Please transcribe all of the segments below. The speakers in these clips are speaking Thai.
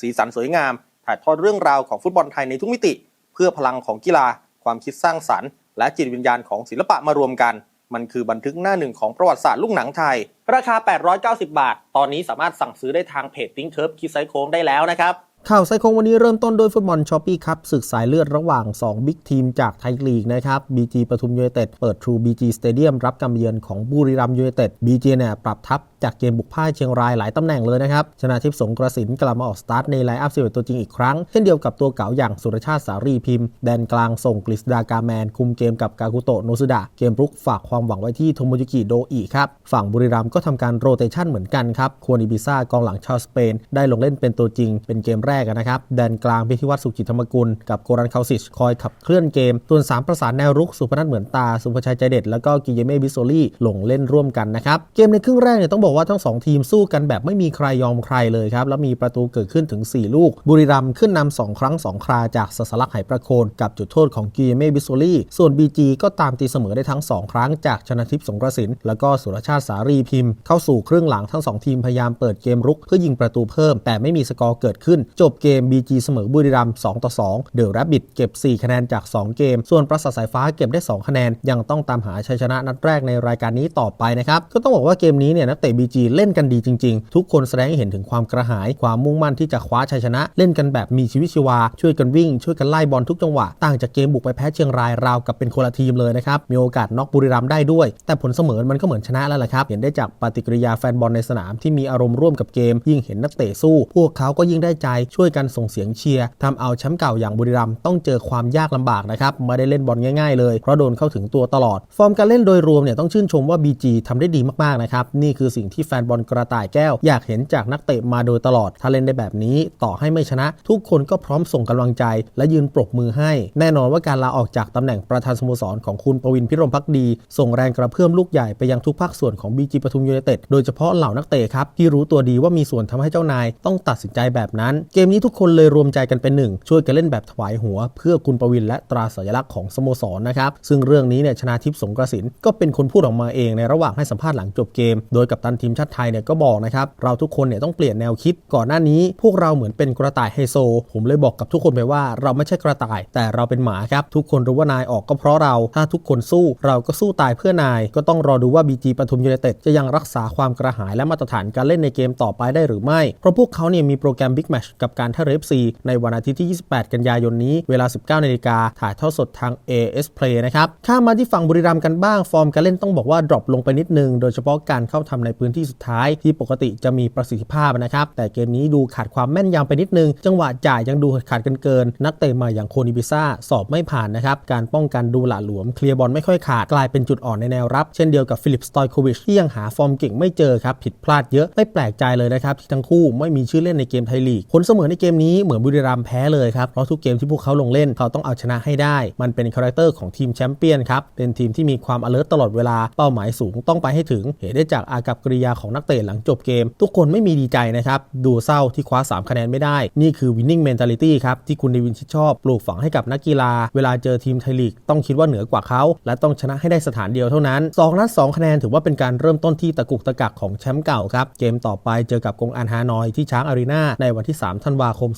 สีสันสวยงาม ถ่ายทอดเรื่องราวของฟุตบอลไทยในทุกมิติ เพื่อพลังของกีฬา ความคิดสร้างสรรค์ และจิตวิญญาณของศิลปะมารวมกัน มันคือบันทึกหน้าหนึ่งของประวัติศาสตร์ลูกหนังไทย ราคา 890 บาท ตอนนี้สามารถสั่งซื้อได้ทางเพจติ้งเคิร์ฟคิดไซโค้งได้แล้วนะครับ ข่าวไซคงวันนี้เริ่มต้นด้วยฟุตบอลช้อปปี้ครับศึกสายเลือดระหว่าง 2 บิ๊กทีมจากไทยลีกนะครับ BG ปทุมยูไนเต็ดเปิด True BG Stadium รับการเยือนของบุรีรัมยูไนเต็ด BG เนี่ยปรับทัพจากเกมบุกพ่ายเชียงรายหลายตำแหน่งเลยนะครับ ชนะทิพย์สงกระสินกลับมาออกสตาร์ทในไลน์อัพ11ตัวจริงอีกครั้ง เช่นเดียวกับตัวเก่าอย่างสุรชาติสารีพิมพ์ แดนกลางส่งกฤษดากาแมน คุมเกมกับกากุโตะโนซุดะ เกมรุกฝากความหวังไว้ที่โทโมยุกิโดอิครับ ฝั่งบุรีรัมย์ก็ทำการโรเตชันเหมือนกันครับ ควรอิบิซ่ากองหลังชาวสเปน ได้ลงเล่นเป็นตัวจริง เป็นเกมแรกนะครับแดนกลางพิธีวัตรสุจิตธรรมกุลกับโกรันคาสิชคอยขับเคลื่อนเกมส่วนสามประสานแนวรุกสุพนัทเหมือนตา สุภชัยใจเด็ด แล้วก็กิเยเม่บิโซลี่ลงเล่นร่วมกันนะครับเกมในครึ่งแรกเนี่ยต้องบอกว่าทั้งสองทีมสู้กันแบบไม่มีใครยอมใครเลยครับแล้วมีประตูเกิดขึ้นถึง 4 ลูก บุรีรัมย์ขึ้นนำ2ครั้ง 2 คราจากสสลักไหประโคนกับจุดโทษของกิเยเม่บิโซลี่ส่วน BG ก็ตามตีเสมอได้ทั้ง 2 ครั้งจากชนะทิพย์สงกระสินแล้วก็สุรชาติสารีพิมพ์ เข้าสู่ครึ่งหลังทั้งสองทีมพยายามเปิดเกมรุกเพื่อยิงประตูเพิ่ม แต่ไม่มีสกอร์เกิดขึ้นจบเกม BG เสมอบุรีรัมย์2ต่อ2เดอะแรบบิทเก็บ 4 คะแนนจาก 2 เกม ส่วนประสาทสายฟ้าเก็บได้ 2 คะแนน ยังต้องตามหาชัยชนะนัดแรกในรายการนี้ต่อไปนะครับก็ต้องบอกว่าเกมนี้เนี่ยนักเตะ BG เล่นกันดีจริง ๆ ทุกคนแสดงให้เห็นถึงความกระหาย ความมุ่งมั่นที่จะคว้าชัยชนะ เล่นกันแบบมีชีวิตชีวา ช่วยกันวิ่ง ช่วยกันไล่บอลทุกจังหวะ ต่างจากเกมบุกไปแพ้เชียงรายราวกับเป็นคนละทีมเลยนะครับมีโอกาสน็อกบุรีรัมย์ได้ด้วย แต่ผลเสมอมันก็เหมือนชนะแล้วแหละครับเห็นได้จากปฏิกิริยาแฟนบอลในสนามที่มีอารมณ์ร่วมกับเกม ยิ่งเห็นนักเตะสู้ พวกเขาก็ยิ่งได้ใจช่วยกันส่งเสียงเชียร์ทำเอาแชมป์เก่าอย่างบุรีรัมย์ต้องเจอความยากลำบากนะครับไม่ได้เล่นบอลง่ายๆเลยเพราะโดนเข้าถึงตัวตลอด ฟอร์มการเล่นโดยรวมเนี่ยต้องชื่นชมว่า BG ทำได้ดีมากๆนะครับนี่คือสิ่งที่แฟนบอลกระต่ายแก้ว อยากเห็นจากนักเตะมาโดยตลอด ถ้าเล่นได้แบบนี้ต่อให้ไม่ชนะ ทุกคนก็พร้อมส่งกำลังใจ และยืนปรบมือให้ แน่นอนว่าการลาออกจากตำแหน่งประธานสโมสรของคุณประวินพิรมพักดี ส่งแรงกระเพื่อมลูกใหญ่ไปยังทุกภาคส่วนของ BG ปทุมยูไนเต็ดโดยเฉพาะเหล่านักเตะครับที่รู้ตัวดีว่ามีส่วนทำให้เจ้านายต้องตัดสินใจแบบนั้นเกกมนี้ทุกคนเลยรวมใจกันเป็นหนึ่ง ช่วยกันเล่นแบบถวายหัว เพื่อคุณประวินและตราสัญลักษณ์ของสโมสรนะครับ ซึ่งเรื่องนี้เนี่ยชนาทิพย์สงกระสินก็เป็นคนพูดออกมาเองในระหว่างให้สัมภาษณ์หลังจบเกม โดยกัปตันทีมชาติไทยเนี่ยก็บอกนะครับ เราทุกคนเนี่ยต้องเปลี่ยนแนวคิด ก่อนหน้านี้ พวกเราเหมือนเป็นกระต่ายไฮโซ ผมเลยบอกกับทุกคนไปว่าเราไม่ใช่กระต่าย แต่เราเป็นหมาครับ ทุกคนรู้ว่านายออกก็เพราะเรา ถ้าทุกคนสู้เราก็สู้ตายเพื่อนาย ก็ต้องรอดูว่า BG ปทุมยูไนเต็ดจะยังรักษาความกระหายและมาตรฐานการเล่นในเกมต่อไปได้หรือไม่ เพราะพวกเขาเนี่ยมีโปรแกรมบิ๊กแมชกับการท่าเรือ FC ในวันอาทิตย์ที่ 28 กันยายนนี้เวลา 19นาฬิกาถ่ายทอดสดทาง AS Play นะครับข้ามมาที่ฝั่งบุรีรัมย์กันบ้างฟอร์มการเล่นต้องบอกว่าดรอปลงไปนิดนึง โดยเฉพาะการเข้าทำในพื้นที่สุดท้ายที่ปกติจะมีประสิทธิภาพนะครับแต่เกมนี้ดูขาดความแม่นยำไปนิดนึง จังหวะจ่ายยังดูขาดกันเกิน นักเตะมาอย่างโคนิบิซ่าสอบไม่ผ่านนะครับการป้องกันดูหละหลวมเคลียร์บอลไม่ค่อยขาดกลายเป็นจุดอ่อนในแนวรับ เช่นเดียวกับฟิลิปสตอยโควิชที่ยังหาฟอร์มเก่งไม่เจอครับผิดพลาดเยอะไม่แปลกใจเลยนะครับที่ทั้งคู่ไม่มีชื่อเล่นในเกมไทยลีกผลเสมมอในเกมนี้เหมือนบุรีรัมย์แพ้เลยครับ เพราะทุกเกมที่พวกเขาลงเล่นเขาต้องเอาชนะให้ได้ มันเป็นคาแรคเตอร์ของทีมแชมเปี้ยนครับ เป็นทีมที่มีความ alert ตลอดเวลา เป้าหมายสูงต้องไปให้ถึง เห็นได้จากอากับกริยาของนักเตะหลังจบเกม ทุกคนไม่มีดีใจนะครับ ดูเศร้าที่คว้า 3 คะแนนไม่ได้ นี่คือ winning mentality ครับ ที่คุณเดวินชิดชอบ ปลูกฝังให้กับนักกีฬา เวลาเจอทีมไทยลีกต้องคิดว่าเหนือกว่าเขา และต้องชนะให้ได้สถานเดียวเท่านั้น2นัด2คะแนนถือว่าเป็นการเริ่มต้นที่ตะกุกตะกักของแชมป์เก่าครับ เกมต่อไปเจอกับกงอันฮานอยที่ช้างอารีนาในวันที่3ธัันวาคม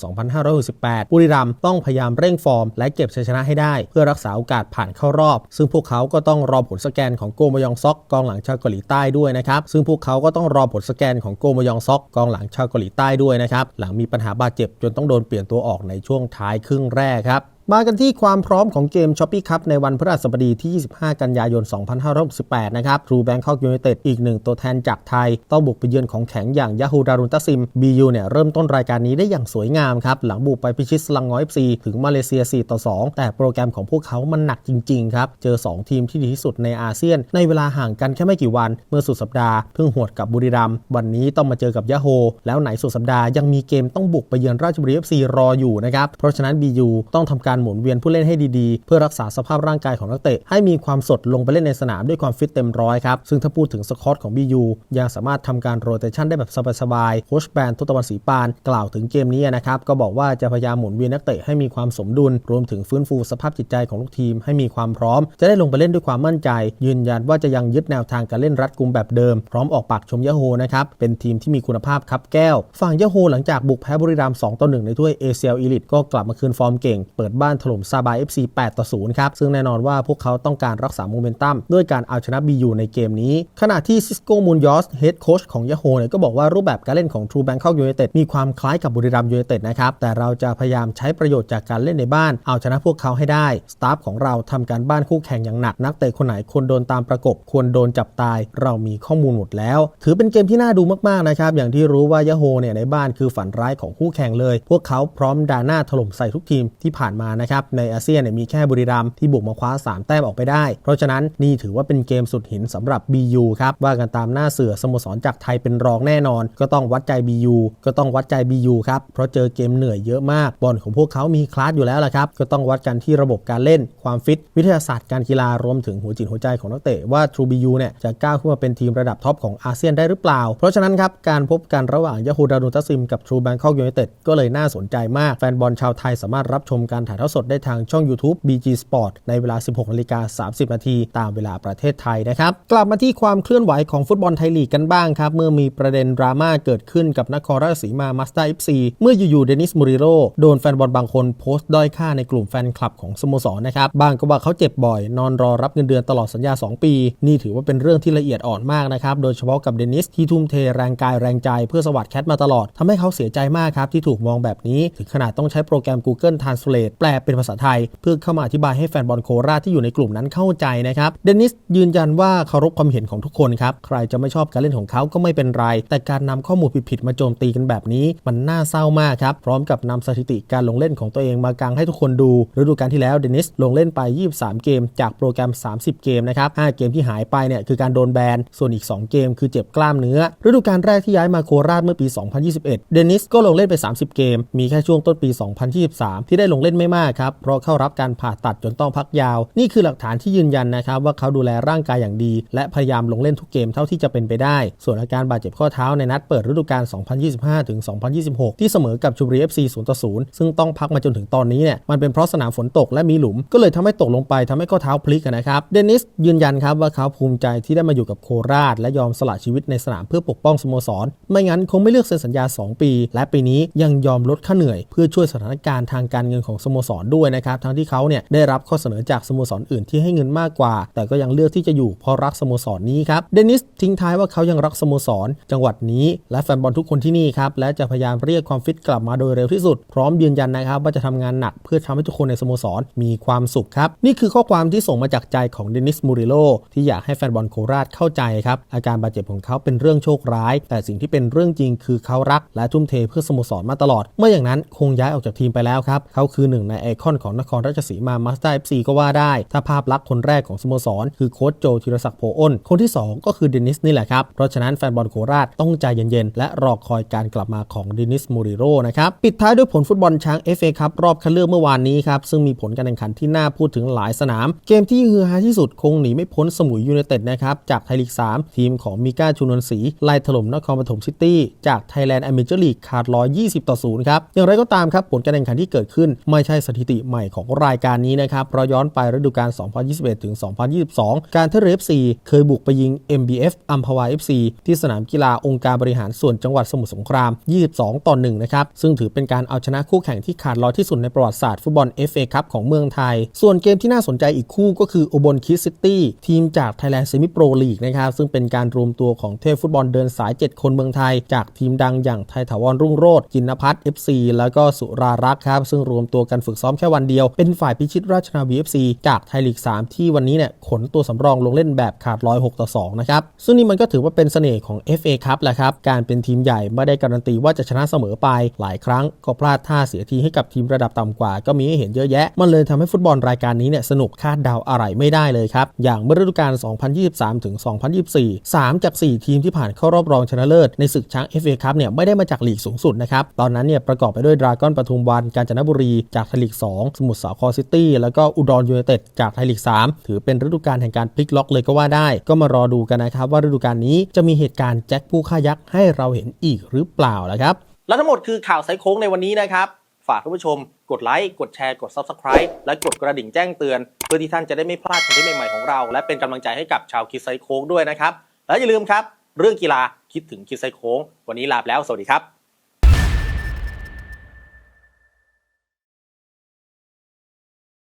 2568 บุรีรัมย์ต้องพยายามเร่งฟอร์ม และเก็บชัยชนะให้ได้ เพื่อรักษาโอกาสผ่านเข้ารอบ ซึ่งพวกเขาก็ต้องรอผลสแกนของโกมยองซอกกองหลังชาวเกาหลีใต้ด้วยนะครับซึ่งพวกเขาก็ต้องรอผลสแกนของโกมยองซอกกองหลังชาวเกาหลีใต้ด้วยนะครับหลังมีปัญหาบาดเจ็บจนต้องโดนเปลี่ยนตัวออกในช่วงท้ายครึ่งแรกครับ มากันที่ความพร้อมของเกมช้อปปี้คัพในวันพฤหัสบดีที่ 25 กันยายน 2568 นะครับทรูแบงคอกยูไนเต็ดอีกหนึ่งตัวแทนจากไทย ต้องบุกไปเยือนของแข็งอย่างยาฮูดารุนตัสซิม BU เนี่ยเริ่มต้นรายการนี้ได้อย่างสวยงามครับ หลังบุกไปพิชิตสลังงอย FC ถึงมาเลเซีย 4 ต่อ 2 แต่โปรแกรมของพวกเขามันหนักจริง ๆ ครับ เจอ 2 ทีมที่ดีที่สุดในอาเซียน ในเวลาห่างกันแค่ไม่กี่วัน เมื่อสุดสัปดาห์เพิ่งหวดกับบุรีรัมย์วันนี้ต้องมาเจอกับยาโฮแล้วไหนสุดสัปดาห์ยังมีเกมต้องบุกไปเยือนราชบุรี FC รออยู่นะครับเพราะฉะนั้น BU ต้องทำการหมุนเวียนผู้เล่นให้ดีๆ เพื่อรักษาสภาพร่างกายของนักเตะ ให้มีความสดลงไปเล่นในสนามด้วยความฟิตเต็มร้อยครับ ซึ่งถ้าพูดถึงสกอตของ BU ยังสามารถทำการโรเตชันได้แบบสบายๆ โค้ชแบนทุตวันศรีปาน กล่าวถึงเกมนี้นะครับ ก็บอกว่าจะพยายามหมุนเวียนนักเตะให้มีความสมดุล รวมถึงฟื้นฟูสภาพจิตใจของลูกทีมให้มีความพร้อม จะได้ลงไปเล่นด้วยความมั่นใจ ยืนยันว่าจะยังยึดแนวทางการเล่นรัดกุมแบบเดิม พร้อมออกปากชมยะโฮนะครับเป็นทีมที่มีคุณภาพครับแก้วฝั่งยะโฮหลังจากบุกแพ้บุรีรัมย์2ต่อ1ในถ้วย ACL Elite ก็กลับมาคืนฟอร์มเก่งเปิดบ้านถล่มซาบา FC 8ต่อ0ครับ ซึ่งแน่นอนว่าพวกเขาต้องการรักษาโมเมนตัมด้วยการเอาชนะ BU ในเกมนี้ ขณะที่ซิสโกมูนยอสเฮดโค้ชของยาโฮเนี่ยก็บอกว่ารูปแบบการเล่นของ True Bangkok United มีความคล้ายกับบุรีรัมย์ยูไนเต็ดนะครับ แต่เราจะพยายามใช้ประโยชน์จากการเล่นในบ้าน เอาชนะพวกเขาให้ได้ สตาฟของเราทำการบ้านคู่แข่งอย่างหนัก นักเตะคนไหนควรโดนตามประกบ ควรโดนจับตาย เรามีข้อมูลหมดแล้ว ถือเป็นเกมที่น่าดูมากๆนะครับ อย่างที่รู้ว่ายาโฮเนี่ยในบ้านคือฝันร้ายของคู่แข่งเลย พวกเขาพร้อมด่าหน้าถล่มใส่ทุกทีมที่ผ่านมานะครับในอาเซียนเนี่ยมีแค่บุรีรัมย์ที่บุกมาคว้า 3 แต้มออกไปได้ เพราะฉะนั้นนี่ถือว่าเป็นเกมสุดหินสำหรับ BU ครับว่ากันตามหน้าเสือสโมสรจากไทยเป็นรองแน่นอน ก็ต้องวัดใจ BU ก็ต้องวัดใจ BU ครับเพราะเจอเกมเหนื่อยเยอะมากบอลของพวกเขามีคลาสอยู่แล้วล่ะครับก็ต้องวัดกันที่ระบบการเล่น ความฟิต วิทยาศาสตร์การกีฬารวมถึงหัวจิตหัวใจของนักเตะว่า True BU เนี่ยจะก้าวขึ้นมาเป็นทีมระดับท็อปของอาเซียนได้หรือเปล่า เพราะฉะนั้นครับการพบกันระหว่างยาฮูดารุตัสซิมกับ True Bangkok United ก็เลยน่าสนใจมากแฟนบอลชาวไทยสามารถรับชมการถ่ายทอดสดได้ทางช่อง YouTube BG Sport ในเวลา 16นาฬิกา30 นาทีตามเวลาประเทศไทยนะครับ กลับมาที่ความเคลื่อนไหวของฟุตบอลไทยลีกกันบ้างครับ เมื่อมีประเด็นดราม่าเกิดขึ้นกับนครราชสีมามาสเตอร์ FC เมื่ออยู่ๆเดนิสมูริโรโดนแฟนบอลบางคนโพสต์ด้อยค่าในกลุ่มแฟนคลับของสโมสรนะครับบางก็ว่าเขาเจ็บบ่อย นอนรอรับเงินเดือนตลอดสัญญา 2 ปี นี่ถือว่าเป็นเรื่องที่ละเอียดอ่อนมากนะครับโดยเฉพาะกับเดนิสที่ทุ่มเทแรงกายแรงใจเพื่อสวัสดแคทมาตลอดทำให้เขาเสียใจมากครับที่ถูกมองแบบนี้ถึงขนาดต้องใช้โปรแกรม Google Translate แปลลเป็นภาษาไทย เพื่อเข้ามาอธิบายให้แฟนบอลโคราชที่อยู่ในกลุ่มนั้นเข้าใจนะครับเดนิสยืนยันว่าเคารพความเห็นของทุกคนครับใครจะไม่ชอบการเล่นของเขาก็ไม่เป็นไร แต่การนำข้อมูลผิดๆมาโจมตีกันแบบนี้ มันน่าเศร้ามากครับพร้อมกับนำสถิติการลงเล่นของตัวเองมากางให้ทุกคนดูฤดูกาลที่แล้วเดนิสลงเล่นไป 23 เกม จากโปรแกรม 30 เกมนะครับ5เกมที่หายไปเนี่ยคือการโดนแบนส่วนอีก 2 เกมคือเจ็บกล้ามเนื้อฤดูกาลแรกที่ย้ายมาโคราชเมื่อปี 2021 เดนิสก็ลงเล่นไป 30 เกม มีแค่ช่วงต้นปี 2023 ที่ได้ลงเล่นไม่มากครับ เพราะเข้ารับการผ่าตัดจนต้องพักยาว นี่คือหลักฐานที่ยืนยันนะครับ ว่าเขาดูแลร่างกายอย่างดี และพยายามลงเล่นทุกเกมเท่าที่จะเป็นไปได้ ส่วนอาการบาดเจ็บข้อเท้าในนัดเปิดฤดูกาล 2025 ถึง 2026 ที่เสมอกับชลบุรี FC 0ต่อ0ซึ่งต้องพักมาจนถึงตอนนี้เนี่ยมันเป็นเพราะสนามฝนตกและมีหลุม ก็เลยทำให้ตกลงไปทำให้ข้อเท้าพลิกนะครับเดนิสยืนยันครับว่าเขาภูมิใจที่ได้มาอยู่กับโคราช และยอมสละชีวิตในสนามเพื่อปกป้องสโมสร ไม่งั้นคงไม่เลือกเซ็นสัญญา 2 ปี และปีนี้ยังยอมลดค่าเหนื่อยเพื่อช่วยสถานการณ์ทางการเงินของสโมสรด้วยนะครับทั้งที่เขาเนี่ยได้รับข้อเสนอจากสโมสรอื่นที่ให้เงินมากกว่า แต่ก็ยังเลือกที่จะอยู่เพราะรักสโมสรนี้ครับเดนิสทิ้งท้ายว่าเขายังรักสโมสร จังหวัดนี้ และแฟนบอลทุกคนที่นี่ครับและจะพยายามเรียกความฟิตกลับมาโดยเร็วที่สุด พร้อมยืนยันนะครับว่าจะทำงานหนักเพื่อทำให้ทุกคนในสโมสรมีความสุขครับนี่คือข้อความที่ส่งมาจากใจของเดนิสมูริโลที่อยากให้แฟนบอลโคราชเข้าใจครับอาการบาดเจ็บของเขาเป็นเรื่องโชคร้าย แต่สิ่งที่เป็นเรื่องจริงคือเขารักและทุ่มเทเพื่อสโมสรมาตลอด เมื่ออย่างนั้นคงย้ายออกจากทีมไปแล้วครับเขาคือหนึ่งในไอคอนของนครราชสีมามาสเตอร์เอฟซีก็ว่าได้ ถ้าภาพลักษณ์คนแรกของสโมสร คือโค้ชโจธีรศักดิ์โพอ้น คนที่ 2 ก็คือเดนิสนี่แหละครับ เพราะฉะนั้นแฟนบอลโคราชต้องใจเย็นๆ และรอคอยการกลับมาของเดนิสมูริโรนะครับ ปิดท้ายด้วยผลฟุตบอลช้าง FA ครับรอบคัดเลือกเมื่อวานนี้ครับซึ่งมีผลการแข่งขันที่น่าพูดถึงหลายสนาม เกมที่ฮือฮาที่สุดคงหนีไม่พ้นสมุยยูไนเต็ดนะครับจากไทยลีก 3 ทีมของมิก้าชูนนศรีไล่ถล่มนครปฐมซิตี้จากไทยแลนด์แอมเบเจอร์ลีกขาด120 ต่อ 0 ครับอย่างไรก็ตามครับผลการแข่งขันที่เกิดขึ้นไม่ใช่สถิติใหม่ของรายการนี้นะครับเพราะย้อนไปฤดูกาล 2021 ถึง 2022 การเทเรฟซีเคยบุกไปยิง MBF อัมพวา FC ที่สนามกีฬาองค์การบริหารส่วนจังหวัดสมุทรสงคราม 22 ต่อ 1 นะครับ ซึ่งถือเป็นการเอาชนะคู่แข่งที่ขาดลอยที่สุดในประวัติศาสตร์ฟุตบอล FA คัพของเมืองไทย ส่วนเกมที่น่าสนใจอีกคู่ก็คืออุบลคิดซิตี้ทีมจาก Thailand Semi Pro League นะครับซึ่งเป็นการรวมตัวของเทพฟุตบอลเดินสาย 7 คนเมืองไทย จากทีมดังอย่างไทยถาวรรุ่งโรจน์จินพัฒน์ FC แล้วก็สุรารักษ์ครับซึ่งรวมตัวกันฝึกซ้อมแค่วันเดียว เป็นฝ่ายพิชิตราชนาวี FC จากไทยลีก 3 ที่วันนี้เนี่ยขนตัวสำรองลงเล่นแบบขาดลอย6ต่อ2นะครับซึ่งนี่มันก็ถือว่าเป็นเสน่ห์ของ FA ครับแหละครับการเป็นทีมใหญ่ไม่ได้การันตีว่าจะชนะเสมอไปหลายครั้งก็พลาดท่าเสียทีให้กับทีมระดับต่ำกว่า ก็มีให้เห็นเยอะแยะ มันเลยทำให้ฟุตบอลรายการนี้เนี่ยสนุกคาดเดาอะไรไม่ได้เลยครับอย่างเมื่อฤดูกาล 2023 ถึง 2024 3 จาก 4 ทีมที่ผ่านเข้ารอบรองชนะเลิศในศึกช้าง FA ครับเนี่ยไม่ได้มาจากลีกสูงสุดนะครับตอนนั้นเนี่ยประกอบไปด้วยดราก้อนปทุมวันกาญจนบุรีจากไทยลีก2 สมุทรสาครซิตี้ แล้วก็อุดรยูไนเต็ดจากไทยลีก 3 ถือเป็นฤดูกาลแห่งการพลิกล็อกเลยก็ว่าได้ ก็มารอดูกันนะครับว่าฤดูกาลนี้จะมีเหตุการณ์แจ็คผู้ฆ่ายักษ์ให้เราเห็นอีกหรือเปล่าละครับ และทั้งหมดคือข่าวไซโค้งในวันนี้นะครับ ฝากท่านผู้ชม กดไลค์ กดแชร์ กด Subscribe และกดกระดิ่งแจ้งเตือน เพื่อที่ท่านจะได้ไม่พลาดคอนเทนต์ใหม่ๆของเรา และเป็นกำลังใจให้กับชาวคิดไซโค้งด้วยนะครับ และอย่าลืมครับ เรื่องกีฬาคิดถึงคิดไซโค้ง วันนี้ลาไปแล้ว สวัสดีครับ